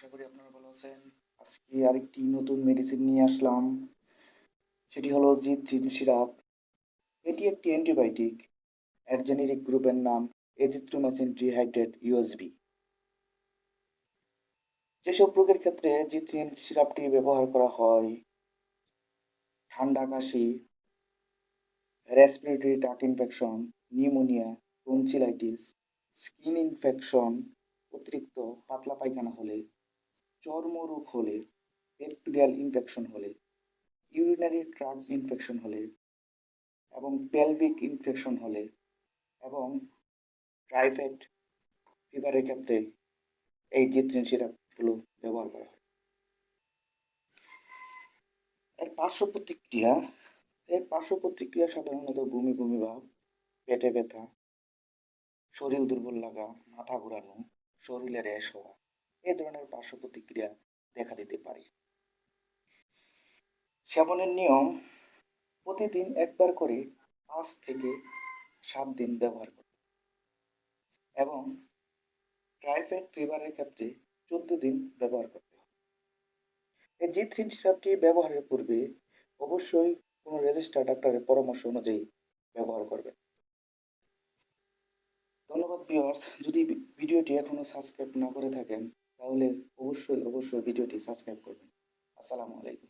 আশা করি আপনারা ভালো আছেন। আজকে আরেকটি নতুন মেডিসিন নিয়ে আসলাম। সেটি হলো জি থ্রি সিরাপ এটি একটি অ্যান্টিবায়োটিক এর জেনেরিক গ্রুপের নাম এজিথ্রোমাইসিন ডিহাইড্রেট ইউএসবি যেসব রোগের ক্ষেত্রে জি থ্রি সিরাপটি ব্যবহার করা হয়, ঠান্ডা কাশি respiratory tract infection pneumonia tonsillitis skin infection অতিরিক্ত পাতলা পায়খানা হলে চর্মরোগ হলে ব্যাকটেরিয়াল ইনফেকশন হলে ইউরিনারি ট্রাক ইনফেকশন হলে এবং পেলভিক ইনফেকশন হলে এবং টাইফয়েড ফিভারের ক্ষেত্রে এই জিত্রিন সিরাপগুলো ব্যবহার করা হয়। এর পার্শ্ব প্রতিক্রিয়া, এর পার্শ্ব প্রতিক্রিয়া সাধারণত বমি বমি ভাব, পেটে ব্যথা, শরীর দুর্বল লাগা, মাথা ঘোরানো, শরীরে র্যাশ হওয়া। এই ধরনের পার্শ্ব প্রতিক্রিয়া দেখা দিতে পারে। সেবনের নিয়ম প্রতিদিন একবার করে পাঁচ থেকে সাত দিন ব্যবহার করতে এবং টাইফয়েড ফিভারের ক্ষেত্রে চোদ্দ দিন ব্যবহার করতে হবে। এই জি থ্রিন সিরাপটি ব্যবহারের পূর্বে অবশ্যই কোনো রেজিস্টার ডাক্তারের পরামর্শ অনুযায়ী ব্যবহার করবেন। ধন্যবাদ ভিউয়ার্স। যদি ভিডিওটি এখনও সাবস্ক্রাইব না করে থাকেন তাহলে অবশ্যই অবশ্যই ভিডিওটি সাবস্ক্রাইব করবেন। আসসালামু আলাইকুম।